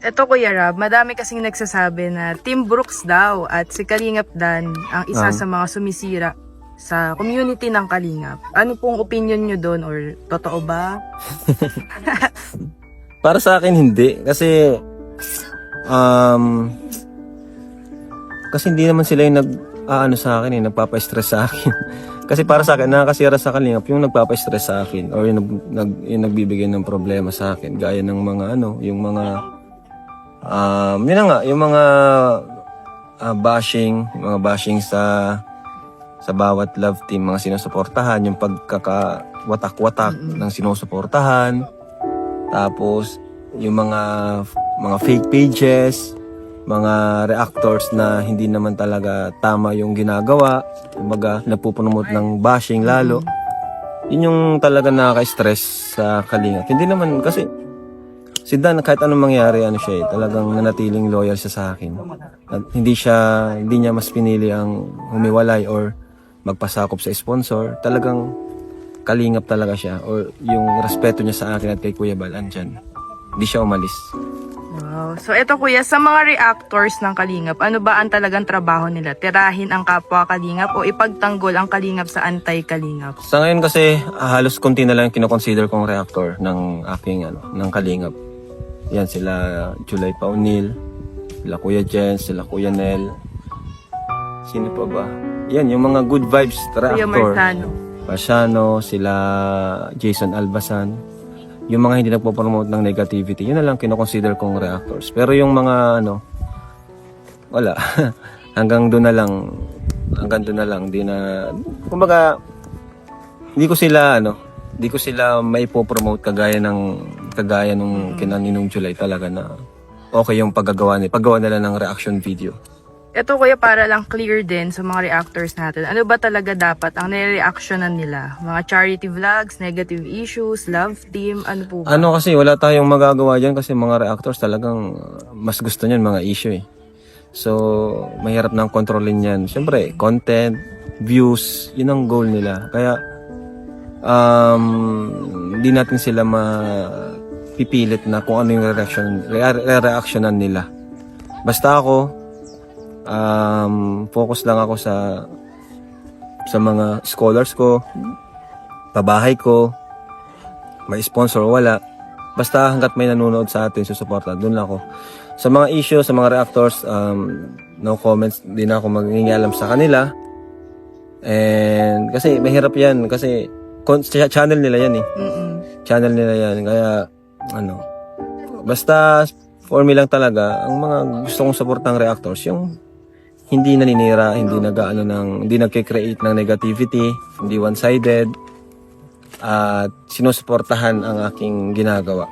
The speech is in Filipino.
Eto Kuya Rab, madami kasing nagsasabi na Team Brooks daw at si Kalingap Dan ang isa Ah. sa mga sumisira sa community ng Kalingap. Ano pong opinion nyo doon or totoo ba? Para sa akin hindi kasi um kasi hindi naman sila yung nag aano sa akin eh, nagpapa-stress sa akin. kasi para sa akin nakakasira sa kalingap yung nagpapa-stress sa akin or yung, nag, nag, yung nagbibigay ng problema sa akin gaya ng mga ano, yung mga um yun na nga, yung mga ah, bashing, yung mga bashing sa sa bawat love team, mga sinusuportahan, yung pagkakawatak-watak ng sinusuportahan. Tapos, yung mga mga fake pages, mga reactors na hindi naman talaga tama yung ginagawa, kumbaga napupunumot ng bashing lalo. Yun yung talaga nakaka-stress sa kalingat. Hindi naman kasi si Dan kahit anong mangyari ano siya eh, talagang nanatiling loyal siya sa akin. At hindi siya hindi niya mas pinili ang humiwalay or magpasakop sa sponsor. Talagang kalingap talaga siya or yung respeto niya sa akin at kay Kuya Bal andyan. Hindi siya umalis. Wow. So eto Kuya, sa mga reactors ng Kalingap, ano ba ang talagang trabaho nila? Tirahin ang kapwa Kalingap o ipagtanggol ang Kalingap sa anti-Kalingap? Sa ngayon kasi halos konti na lang yung kinoconsider kong reactor ng aking ano, ng kalingap. Yan sila July Paunil, sila Kuya Jens, sila Kuya Nel. Sino pa ba? Yan, yung mga good vibes Kuya reactor. Martano. Pasiano, sila Jason Albasan. Yung mga hindi nagpo-promote ng negativity, yun na lang kinoconsider kong reactors. Pero yung mga ano, wala. hanggang doon na lang. Hanggang doon na lang. Di na, kumbaga, hindi ko sila, ano, hindi ko sila may promote kagaya ng, kagaya nung kinaninong July talaga na okay yung paggagawa nila, paggawa nila ng reaction video. Ito kuya para lang clear din sa mga reactors natin. Ano ba talaga dapat ang nire-reactionan nila? Mga charity vlogs, negative issues, love team, ano po ba? Ano kasi wala tayong magagawa diyan kasi mga reactors talagang mas gusto niyan mga issue eh. So, mahirap nang kontrolin yan. Siyempre, content, views, yun ang goal nila. Kaya, um, hindi natin sila mapipilit na kung ano yung reaction, re- re-reactionan nila. Basta ako, um, focus lang ako sa sa mga scholars ko, pabahay ko, may sponsor wala. Basta hanggat may nanonood sa atin, susuporta, doon lang ako. Sa mga issue, sa mga reactors, um, no comments, di na ako maghingialam sa kanila. And kasi mahirap yan, kasi channel nila yan eh. Mm-mm. Channel nila yan, kaya ano, basta for me lang talaga, ang mga gusto kong supportang reactors, yung hindi naninira, hindi nag-ano ng, hindi nagke-create ng negativity, hindi one-sided, at sinusuportahan ang aking ginagawa.